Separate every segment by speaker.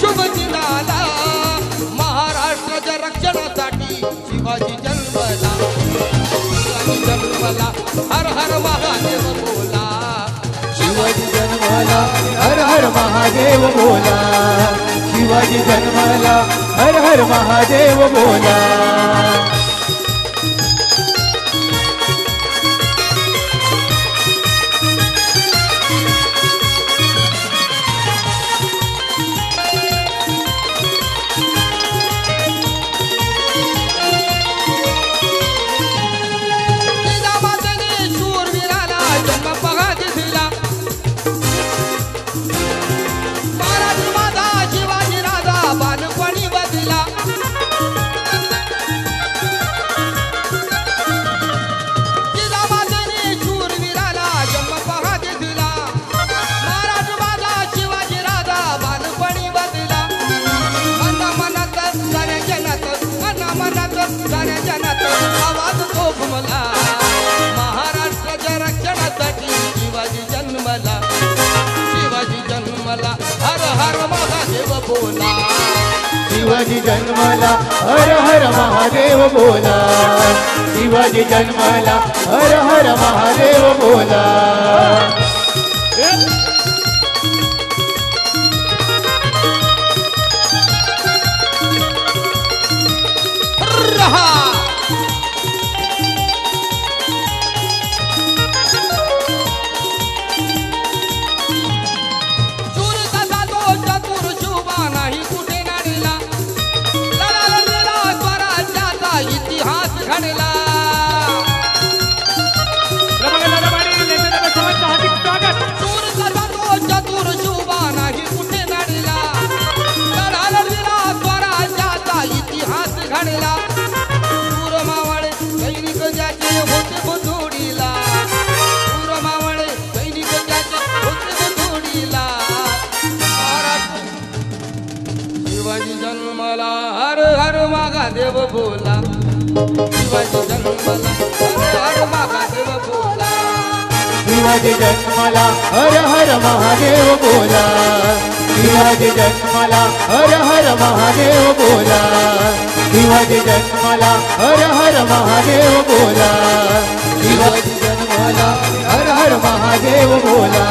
Speaker 1: शुभ दिनाला महाराष्ट्राच्या रक्षणासाठी शिवाजी जन्मला.
Speaker 2: शिवाजी जन्मला हर हर महादेव बोला. शिवाजी जन्मला हर हर महादेव बोला.
Speaker 1: शिवाजी जन्माला हर हर महादेव बोला.
Speaker 2: शिवाजी जन्मला हर हर महादेव बोला. शिवाजी जन्माला हर हर महादेव बोला.
Speaker 1: आणला सूर शूर मावळे सैनिक ज्याचे होते बंधुडीला. सूर मावळे सैनिक ज्याचे होते बंधुडीला. महाराष्ट्र शिवाजी जन्मला हर हर मागा देव बोला.
Speaker 2: शिवाजी जन्मला हर हर महादेव बोला. शिवाजी जन्माला हर हर महादेव बोला. शिवाजी जन्माला हर हर महादेव बोला. शिवाजी जन्माला. हर हर महादेव बोला. शिवाजी जन्माला. हर हर महादेव बोला.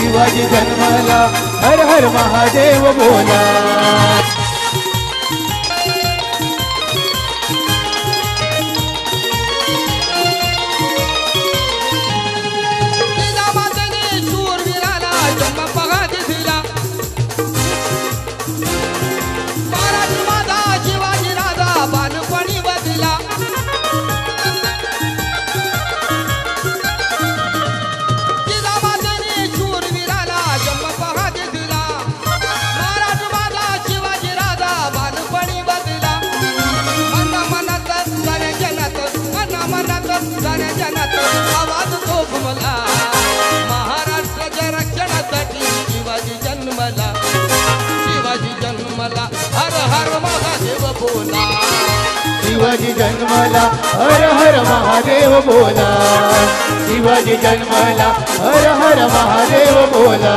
Speaker 1: शिवाजी जन्माला. हर हर महादेव बोला.
Speaker 2: शिवाजी जन्माला हर हर महादेव बोला.
Speaker 1: शिवाजी जन्माला हर हर महादेव बोला.